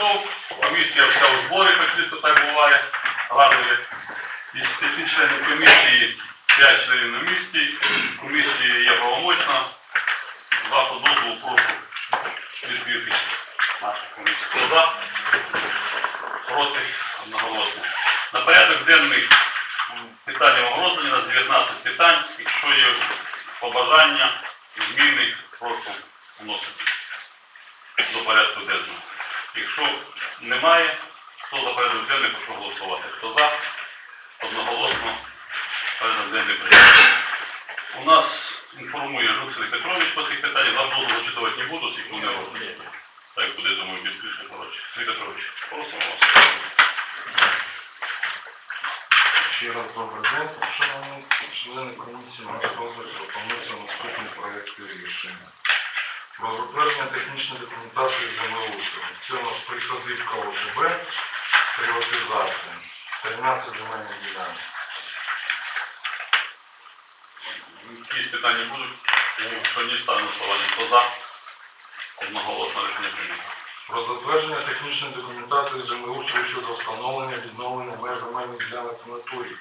пройшов, комісія вся у зборі, хоч так буває, радує. Із п'яти членів комісії, п'ять членів на місці, комісія є правомочна, вашу дозволу прошу відвірити нашу комісію. Хто за? Проти? Одноголосно. На порядок денний питання роздані на 19 питань. Якщо є побажання, зміни, прошу вносити до порядку денного. Якщо немає, хто за порядок денний, прошу голосувати. Хто за? Одноголосно порядок денний прийнято. У нас інформує Жуцель Петрович по цих питаннях. Вам дозволу зачитувати не буду, скільки вони роблять. Так буде, думаю, більше, коротше. Сергій Петрович, просимо вас. Ще раз добрий день, шановні члени комісії. На розгляд пропонується наступний проєкт рішення. Про затвердження технічної документації землеустрою. Це у нас приходивка ОЖБ, приватизація, 13 земельних ділянок. Якісь питання будуть? Не ставлю голосування. Хто за? Одноголосно рішення прийнято. Про затвердження технічної документації землеустрою щодо встановлення відновлення меж земельних ділянок в натурі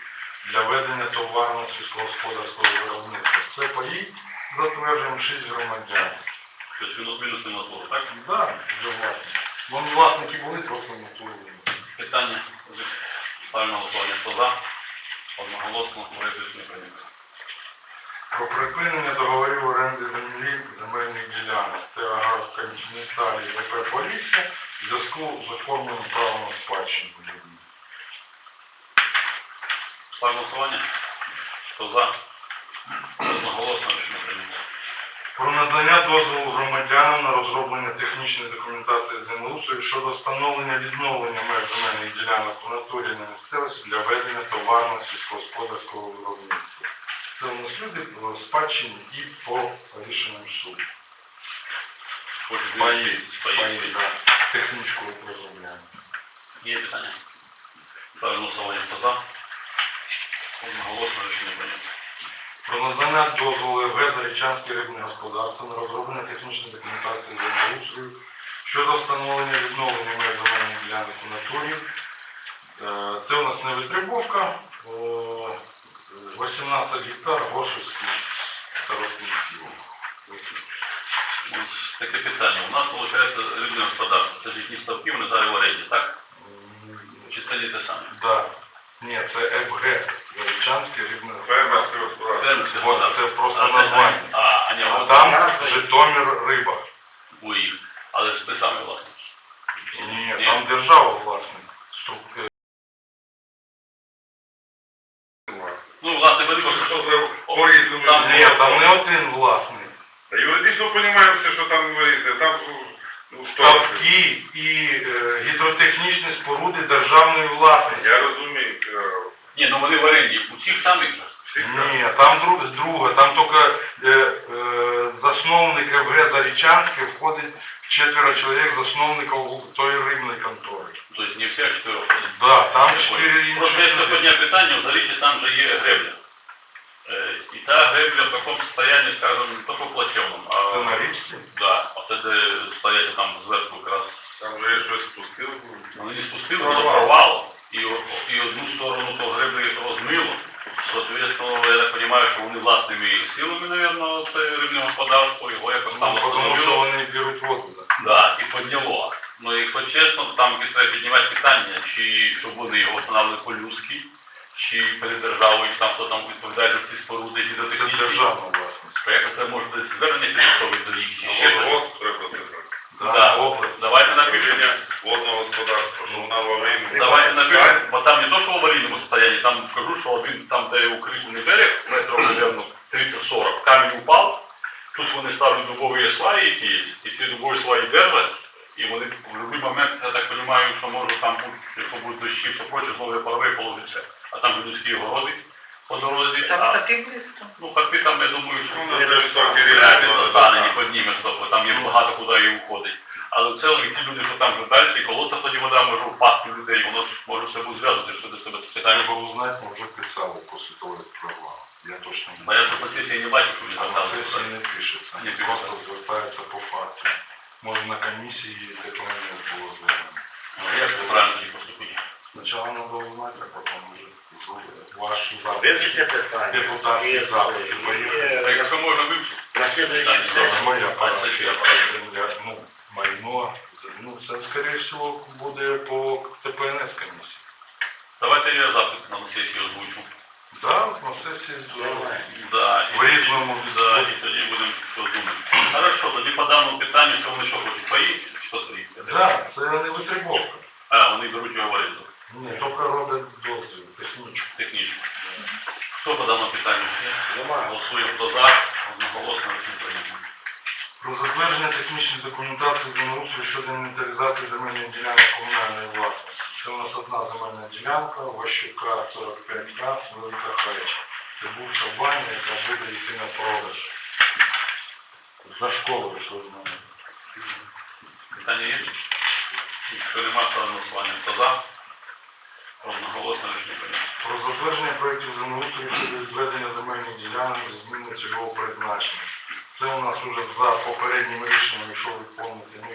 для ведення товарного сільськогосподарського виробництва. Це паї затверджуємо 6 громадян. Щось мінус-мінус не назвало, так? Так, вже. Вони власники були, просто не впливали. Питання ставлю на голосування. Хто за? Одноголосно проєкт рішення прийнято. Про припинення договорів оренди землі земельних ділянок. Це агар континенталі ВП Полісся в зв'язку з оформленням права на спадщину. Ставлю на голосування. Хто за? Одноголосно рішення прийнято. Надання дозволу громадянам на розроблення технічної документації землеустрою щодо встановлення відновлення меж земельних ділянок в натурі на місцевості для ведення товарного сільськогосподарського виробництва. Це у нас люди по спадщині і по рішенням суду. Паї, паї, да. Технічку розробляємо. Є питання? Ставлю на голосування. Хто за? Одноголосно рішення прийнято. Про надання дозволу ВВ Зарічанське рибне господарство на розроблення технічної документації землеустрою щодо встановлення відновлення меж земельних ділянок у натурі. Е, Це у нас не витребовка, е, 18 гектар Гошівський старостинський. Таке питання. У нас, виходить, рибне господарство. Це ж їхні ставки, вони зараз в оренді, так? Чи це те саме? Да. Ні, це ФГ, Зарічанське Фермерське господарство. Вот, це просто А, названня. А, а не, А там Житомир риба. у їх. Але ж ти самі власник. Ні, там держава власник. Струк- е, Ну, власне, Що просто... за по-різному? Там- Ні, там не один власник. Та Юридично розуміємо все, що там говориться. Там ну. Ставки і е, гідротехнічні споруди державної власності. Я розумію. Ні, ну вони в оренді. У цих самих же. Ні, там друг, друге, там тільки е, е, засновник ФГ Зарічанське входить четверо чоловік засновників тої рибної контори. Тобто не всі, а чотири. Да, там чотири Просто якщо інші. підняти питання, в Зарічі там же є гребля. Е, І та гребля в такому стані, скажімо, не тільки плачевному, а... Це на річці? Да, а це де стоять там зверху якраз. Там вже щось спустили. Вони не спустили, воно провало. І, і одну сторону то. Соответственно, я так розумію, що вони власними силами, мабуть, це рибне господарство, його якось там Ну, тому що вони беруть воду. Да. Да, і підняло. Ну, якщо чесно, там якось треба піднімати питання, чи щоб вони його встановили по-людськи, чи перед державою, там хто там відповідає за ці споруди Це державна власність. Якось це може десь звернення підготовити до їх, чи ще щось. Треба Да. область. Давайте напишемо. Рішення водного господарства, що вона в аварійному. Давайте напишемо, бо там не то, що в аварійному состоянии, там скажу, що один там, де укріплений берег, метров, наверное, 30-40, камінь упав, тут вони ставлять дубові сваї якісь, і ці дубові сваї держать, і вони в будь-який момент, я так розумію, що може там бути, якщо будуть дощі, все проче, знову порви положиться. А там же людські городи по дорозі, Там а, таки близько. ну, хати там, я думаю, що Ну, на той високий вряд ли рівень, достане, да. не підніме стопи, там є багато куди і уходить. Але ті люди, що там вже далі, і колодця тоді вода може впасти людей, воно ж може все буде зв'язати, що до себе це питання Треба було. узнати, ми вже писали після того, як прорвало. Я точно не Бо я сесії не бачив, що вони А на сесії не пишеться, Не просто звертаються по факту. Може на комісії такого не було звернено. Нам надо узнать, а потом уже ваш запит. Вивчите питання. Депутатський І, запит, і, поїхали. Так, е, якщо можна вивчити. На слідуючий Так, сесії. моя пара, я ну, майно. Ну, це, скорее всего, буде по ТПНС комісії. Давайте я запит на сесію озвучу. Да, на сесії. Да, і В тоді- Да, і тоді будемо що думати. Хорошо, тоді по даному питанню, що вони що хочуть, поїдь, що стоїть? Да, це не витребовка. А, вони беруть його в оренду, Ні, тільки роблять дозвіл, технічно. технічно. Хто по даному питанню? Голосуємо хто за, одноголосно всім прийнято. Про затвердження технічної документації землеустрою щодо інвентаризації земельної ділянки комунальної власності. Це у нас одна земельна ділянка, Ващука 45К, Велика Хайча. Це бувша баня, яка буде йти на продаж. За школою, що з нами. Питання є? Якщо нема, ставимо голосування. Хто за? Одноголосно рішення прийнято. Про затвердження проєктів землеустрою щодо відведення земельних ділянок зміни цільового призначення. Це у нас уже за попереднім рішенням, якщо ви пам'ятаєте, ми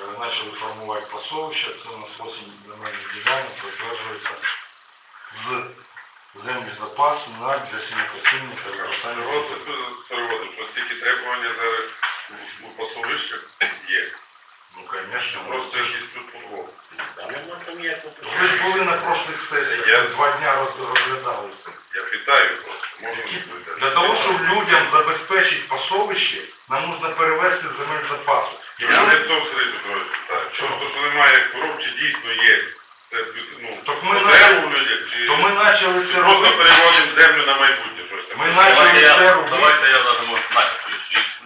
е, почали формувати пасовища. Це у нас 8 земельних ділянок затверджується з землі запасу на для сінокосіння та використання. Переводимо, що требування зараз у- пасовищах є. Ну, звісно. Просто якісь тут нема Ви ж були на прошлих сесіях, два дня роз- розглядали це. Я питаю просто, можна відповідати? Для того, щоб людям забезпечити пасовище, нам потрібно перевести земель запасу. Я не то Сергій Петрович питаю. Просто, що немає коров, чи дійсно є. Це, ну, Так ми людях, чи То ми почали чи це просто робити. переводимо землю на майбутнє, таке. Ми Давайте почали я, це робити. давайте я навіть можу знати.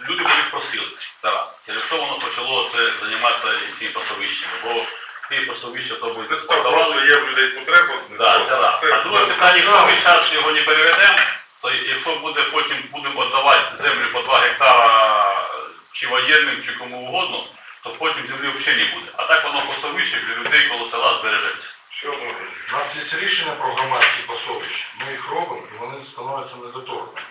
Люди будуть просили, Тарас, через що воно почало це займатися цими пасовищами, бо ці пасовища то просто продавали. є в людей потреба. Да, це раз. А друге питання, якщо ми зараз його не переведемо, то якщо буде потім будемо віддавати землю по 2 гектара чи воєнним, чи кому угодно, то потім землі взагалі не буде. А так воно пасовище для людей коло села збережеться. Що може? У нас є рішення про громадські пасовища. Ми їх робимо, і вони становляться недоторканими.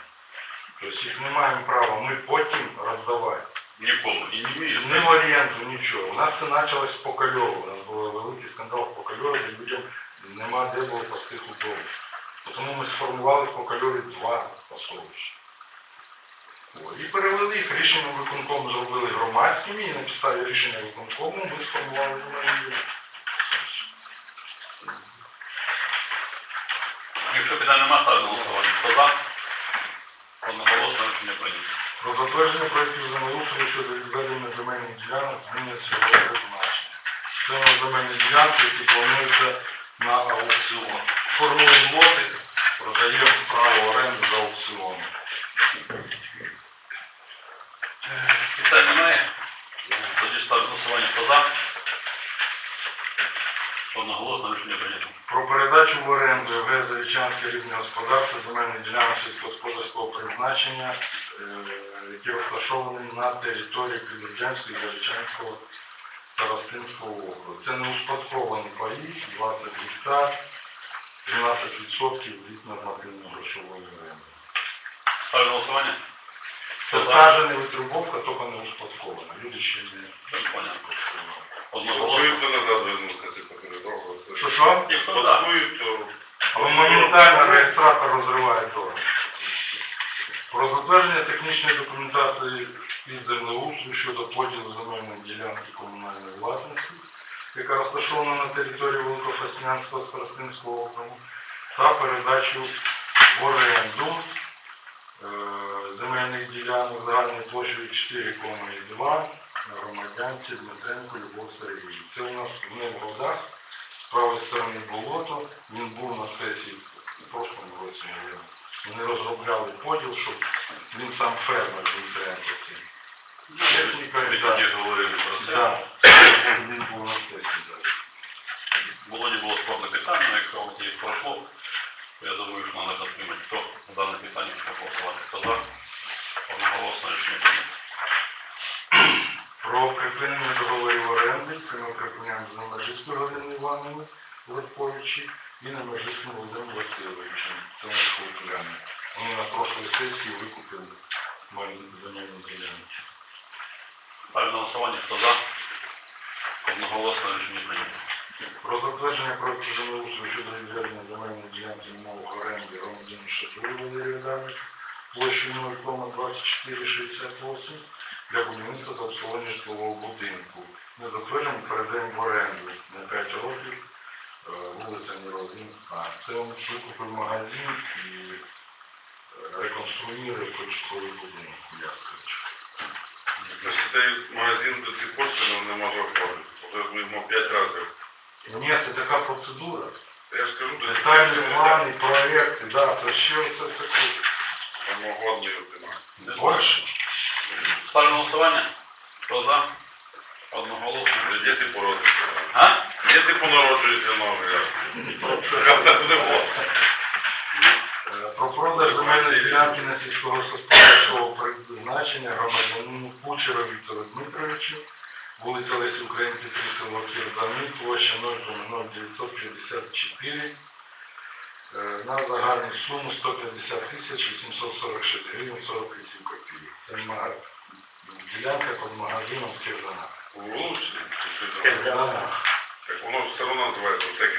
Тобто їх не маємо права ми потім роздавати. Нікому. І не Ні в вміє. нічого. У нас це почалось по Кольову. У нас був великий скандал по Кольову, де людям нема де було пасти худобу. Тому ми сформували по Кольові два пасовища. О, І перевели їх рішенням виконкому зробили громадськими, і на підставі рішення виконкому ми сформували земельні. Якщо питань нема, ставимо голосування. Хто за? Одноголосно рішення прийнято. Про затвердження проєктів землеустрою щодо відведення земельних ділянок зміни цільового призначення. Це у нас земельні ділянки, які плануються на аукціон. Формуємо лоти, продаємо право оренди за аукціоном. Питань немає? Тоді на голосування. Хто за? Одноголосно рішення прийнято. Про передачу в оренду ВГ Зарічанське рідне господарство земельних ділянок сільськогосподарського призначення, е, які розташовані на території Підручанського і Зарічанського Старостинського округу. Це не успадковані паї, 20 гектар, 12% від нормативної грошової оренди. На голосування. Це не витребовка, тільки не успадкована. Люди ще не. Голосують, то назад вернуться, типу, не. Що що? Голосують, то... Але моментально реєстратор розриває договір. Про затвердження технічної документації від землеустрою щодо поділу земельної ділянки комунальної власності, яка розташована на території Великофеснянського Старостинського округу, та передачу в оренду е, земельних ділянок загальною площею 4,2 громадянці Дмитренко Любов Сергій. Це у нас в Новгородах з правої сторони болото, він був на сесії в прошлому році. Вони розробляли поділ, щоб він сам фермер. Він був на сесії зараз. Було складне питання, якщо воно їх пройшло, то я думаю, що треба підтримати. Хто на дане питання хоче голосувати? Хто за? Одноголосно рішення прийнято. Про припинення договорів оренди, це ми припиняємо з Номержицькою Галиною Івановною І Володимиром Васильовичем. Це наш хлопчани. Вони на прошлій сесії викупили маленьку земельну ділянку. Ставлю на голосування. Хто за? Одноголосно рішення прийнято. Про затвердження проекту землеустрою щодо відведення земельної ділянки умов оренди громадянину Шатові Валерію Адамовичу площею 0,2468 для будівництва та обслуговування житлового будинку. Ми затверджуємо, передаємо в оренду на 5 років вулиця Мірозин. А, це він викупив магазин і е, реконструює початковий будинок у Ясковичі. Значить, цей магазин до цих пор ще не може оформити. Вже ми йому п'ять разів. Ні, це така процедура. Я ж кажу, Детальні плани, проекти, да, це ще це таке. самогодний немає. Більше. Ставлю голосування. Хто за? Одноголосно. Діти породяться. А? Діти понароджуються нові. Е, Про продаж земельної ділянки на сільськогосподарського призначення громадянину Кучеру Віктору Дмитровичу, вулиця Лесі Українці, 3 село Кірзани, площа 0,0954, е, на загальну суму 150 тисяч 846 гривень 48 копійок. Це мага- ділянка під магазином в Кірзанах. Лучше. Кирзанах. Так воно все одно називається всякі.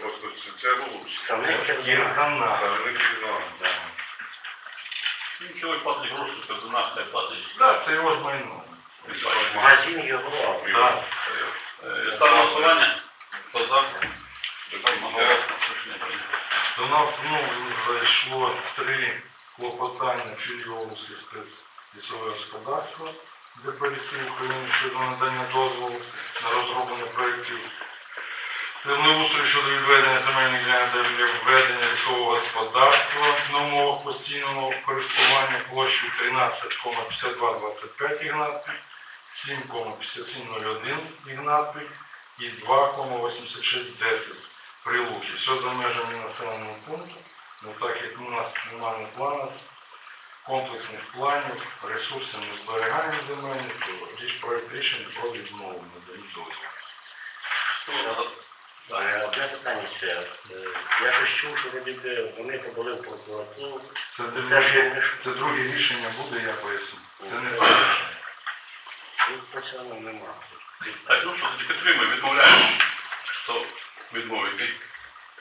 Просто це- це лучше. Кірзанах. Саме не кільно. Да. Він чоловік платить гроші, це за нас хай платить. Да, це його ж майно. Магазин його. Да. Е, Ставлю на голосування. Хто за? До нас знову зайшло три клопотання філіолу сільське лісове господарство ДПРС України щодо надання дозволу на розроблення проєктів землеустрою щодо відведення земельних ділянок для ведення лісового господарства на умовах постійного користування площею 13,5225 Ігнатів, 7,5701 Ігнатів і 2,8610 прилуки. Все за межами населеного пункту, ну так як у нас немає планів, комплексних планів, ресурсів не зберігаємо земельних, то річ проект рішення про відмову надають дозвіл. Е, Одне питання ще. Е, Я ж чув, що вроді вони подали в прокуратуру. Це, Це друге, це друге рішення буде, я поясню. Це не те рішення. Тут нема. Так, ну що, підтримуємо, відмовляємо. Хто відмовить?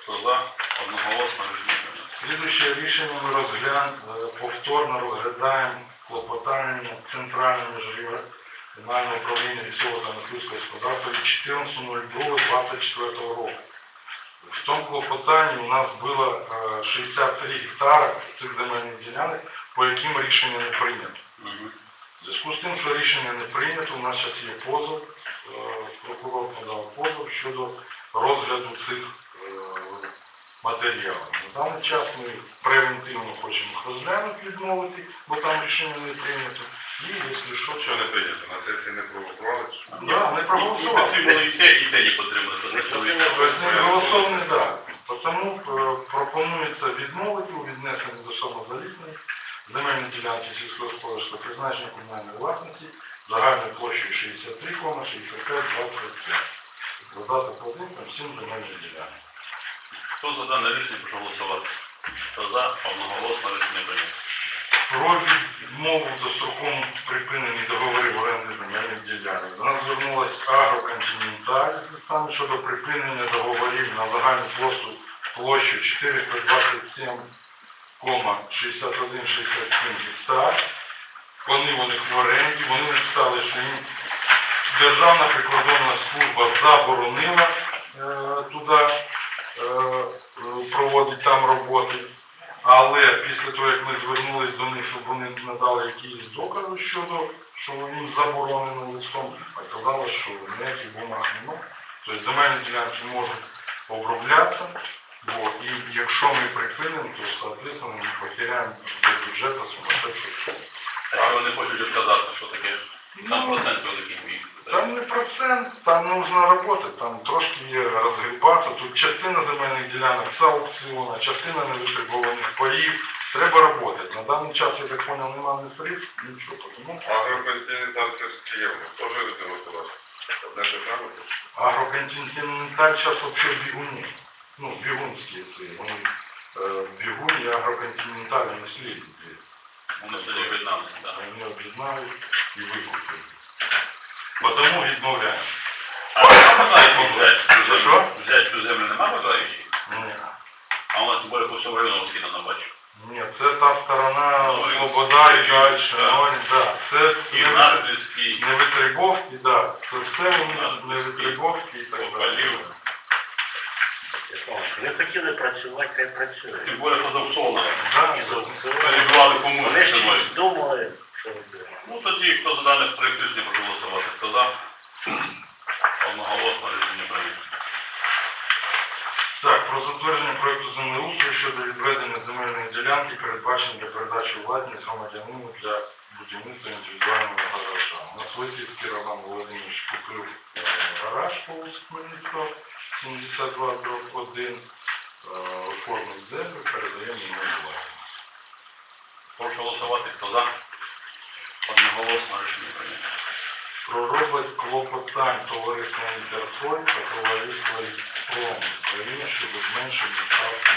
Хто за? Одноголосно. Рішення. Слідуюче рішення ми розглян, е, повторно розглядаємо клопотання Центрального регіонального управління лісового та мисливського господарства від 14.02.24 року. В тому клопотанні у нас було е, 63 гектара цих земельних ділянок, по яким рішення не прийнято. В зв'язку з тим, що рішення не прийнято, у нас зараз є позов, е, прокурор подав позов щодо розгляду цих матеріалів. На даний час ми превентивно хочемо їх розглянути, відмовити, бо там рішення не прийнято. І якщо що, Що не прийнято? На сесії не провокували? Да, не проголосували. і те, і те не так. Тому е, пропонується відмовити у віднесенні до самозаліснення земельні ділянки сільськогосподарського призначення комунальної власності загальною площею 63,6525. Додати по пунктам всім земельним ділянкам. Хто за дане рішення прошу голосувати? Хто за? Одноголосно. Рішення прийнято. Про відмову достроковому припиненні договорів оренди земельних ділянок. До нас звернулась агроконтиненталь листами щодо припинення договорів на загальну площу, площу 426,6167 гектар. Вони у них в оренді, вони написали, що їм Державна прикордонна служба заборонила е, туди е, е, там роботи. Але після того, як ми звернулись до них, щоб вони надали якісь докази щодо, що їм заборонено листом, оказалось, що ніяких бумаг немає. Тобто земельні ділянки можуть оброблятися, бо, і якщо ми припинимо, то, соответственно, ми потеряємо до бюджету сумасшедшу суму. А вони хочуть розказати, що таке? Там Ну, процент великий мій. Там не процент, там нужно роботи, там трошки є розгрібати. Тут частина земельних ділянок з аукціона, частина невитребуваних паїв. Треба роботи. На даний час, я так понял, немає ні средств, нічого. Тому Агроконтиненталь це ж Києвно. Теж. Одне те саме. агроконтиненталь зараз взагалі бігуні. Ну, бігунські ці. Вони е, бігун і агроконтиненталь не слід. Вони тоді об'єдналися, так. Вони об'єднали і викупили. Потому відмовляємо. А немає взяти За що? Взяти цю землю нема бажаючих? Ні. А у нас тим більше по всьому району скидано бачу. Ні, це та сторона ну, Слобода і далі. Ну, да. Це і Нарвільський. Невитребовки, так. Да. Це все Невитребовки і так далі. Не хотіли працювати, хай працюють. тим більше позавсовно. Да, І це- зовсім. Перебували Вони ж думали, що робили. Ну тоді, хто за даних проєкт рішення прошу голосувати. Хто за? Одноголосно рішення прийнято. Так, про затвердження проекту землеустрою щодо відведення земельної ділянки, передбачені для передачі власність громадянину для будівництва індивідуального гаража. У нас Висвітський Роман Володимирович купив е, гараж по Хмельницького, 72 дроб 1, оформив землю, передаємо у власність. Прошу голосувати. Хто за? Одноголосно рішення прийнято. Про розгляд клопотань товариства Інтерфой та товариства Іспром України щодо зменшення ставки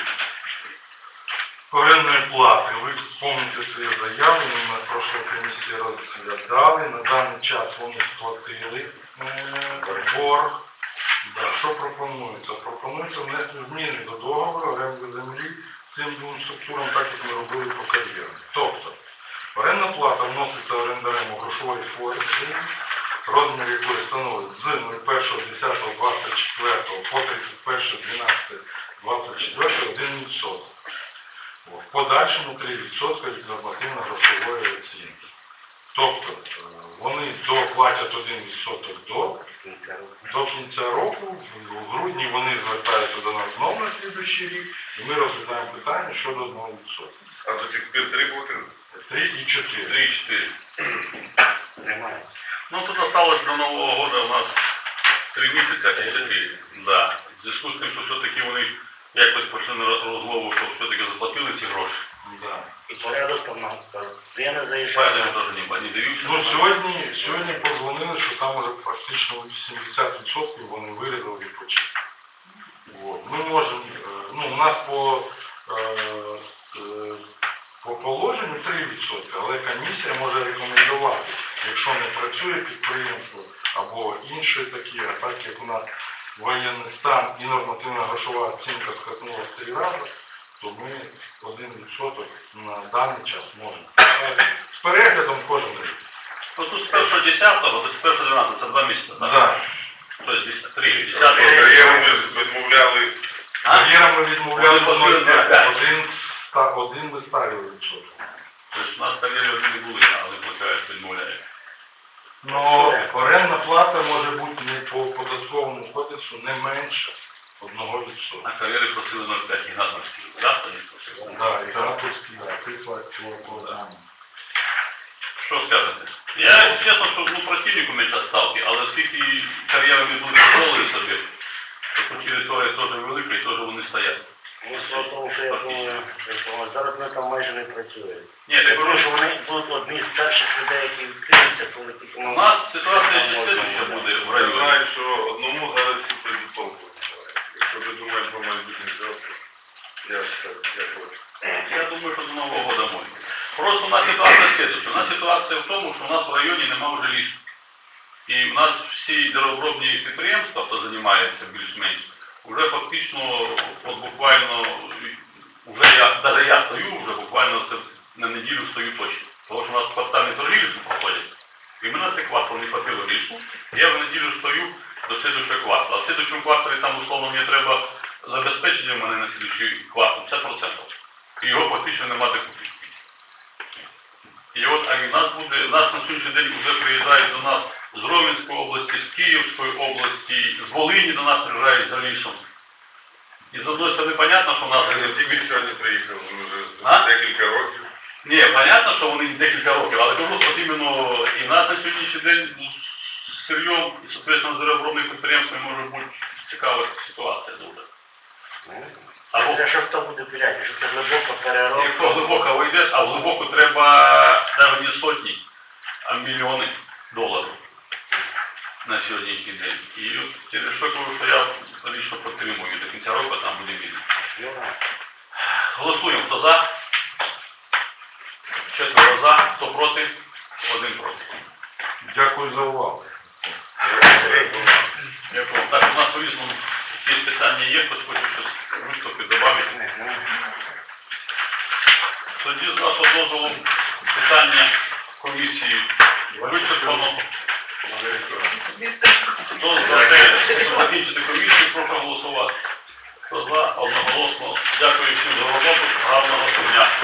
орендної плати. Ви помните свої заяви, ми на прошлій комісії розглядали. На даний час вони сплатили е, борг. Що пропонується? Пропонується внести зміни до договору оренди землі цим двом структурам, так як ми робили по кар'єрі. Тобто, орендна плата вноситься орендарем у грошовій формі, розмір якої становить з 01.10.24 по 31.12.24 1 відсоток. В подальшому 3 відсотка від нормативно-грошової оцінки. Тобто е, вони доплатять 1 відсоток до, Кінця року. до кінця року, в- грудні вони звертаються до нас знову на слідуючий рік, і ми розглядаємо питання щодо 1 відсотка. А до цих пір три платили? 3 і 4. Три-чотири. Немає. Ну тут осталось до Нового года у нас три місяці, а чотири. Да. В зв'язку з тим, що все-таки вони якось на розмову, що все-таки заплатили ці гроші. Да. І порядок там на Я не Я заїжджаю. не, не дивився. Ну, сьогодні, сьогодні позвонили, що там уже практично 70% вони вирізали відпочинок. Вот. Ми можемо, е, ну, у нас по, е, е, по положенню 3%, але комісія може рекомендувати, якщо не працює підприємство або інші такі, а так як у нас воєнний стан і нормативна грошова оцінка скакнула в три рази, то ми 1% на даний час можемо. З переглядом кожен рік. Ну тут з першого десятого до з першого 12, це два місяці, так? Да. Тобто десь три десятого. я вони відмовляли, А? Ми відмовляли Один по 0,5, 0,5. один, ста- один виставили відсоток. Тобто у нас кар'єри не були, але виходить, відмовляють. Но орендна плата може бути не по податковому кодексу не менше одного А відсотка. кар'єри просили 0,5 Ігнатовський. Так, тоді просили? Да, і Тарасовський, да, приклад цього. Що скажете? Я, чесно, що ну, противник у мене час ставки, але оскільки кар'єри не були дозволені собі, то по території теж велика і теж вони стоять. Ну, справа тому, що я думаю, зараз вони там майже не працюють. Ні, так Тому кажу, що вони будуть одні з перших людей, які відкриються, коли тільки у нас ситуація ще слідуюча буде в я районі. знаю, що одному зараз всі прийдуть толку. Якщо ти думаєш про майбутнє завтра, я ж так, я хочу. Я думаю, що до Нового года може. Просто у нас ситуація слідуюча. У нас ситуація в тому, що у нас в районі нема вже лісу. І у нас всі деревообробні підприємства, хто займається більш-менш, вже фактично, от буквально, вже я, навіть я стою, вже буквально це на неділю стою точно. Тому що у нас квартальні торги лісу проходять. І мене цей квартал не хватило лісу. Я в неділю стою до слідуючого кварталу. А в слідуючому кварталі там условно мені треба забезпечення в мене на слідуючий квартал 50%. І його фактично нема де купити. І от а нас буде, нас на сьогоднішній день вже приїжджають до нас з Ровенської області, з Київської області, з Волині до нас приїжджають за лісом. І з одної сторони, понятно, що в нас... Тільки сьогодні А? вже декілька років. Ні, понятно, що вони декілька років, але кажу, що іменно і нас на сьогоднішній день з сирйом і, соответственно, з підприємствами може бути цікава ситуація дуже. Або Це що хто буде піляти, якщо це глибоко переробка. Якщо глибоко вийдеш, а в глибоку треба навіть не сотні, а мільйони доларів на сьогоднішній день. І от через що кажу, що я лично підтримую до кінця року, там буде. Ну. Голосуємо, хто за? Четверо за, хто проти? Один проти. Дякую за увагу. Дякую. Так, у нас по-різному Якісь питання є, хтось хоче щось виступити, додати? Тоді з нашого дозволу питання комісії вичерпано. Хто за те, щоб закінчити комісію, проголосувати? Хто за одноголосно. Дякую всім за роботу. Гарного дня.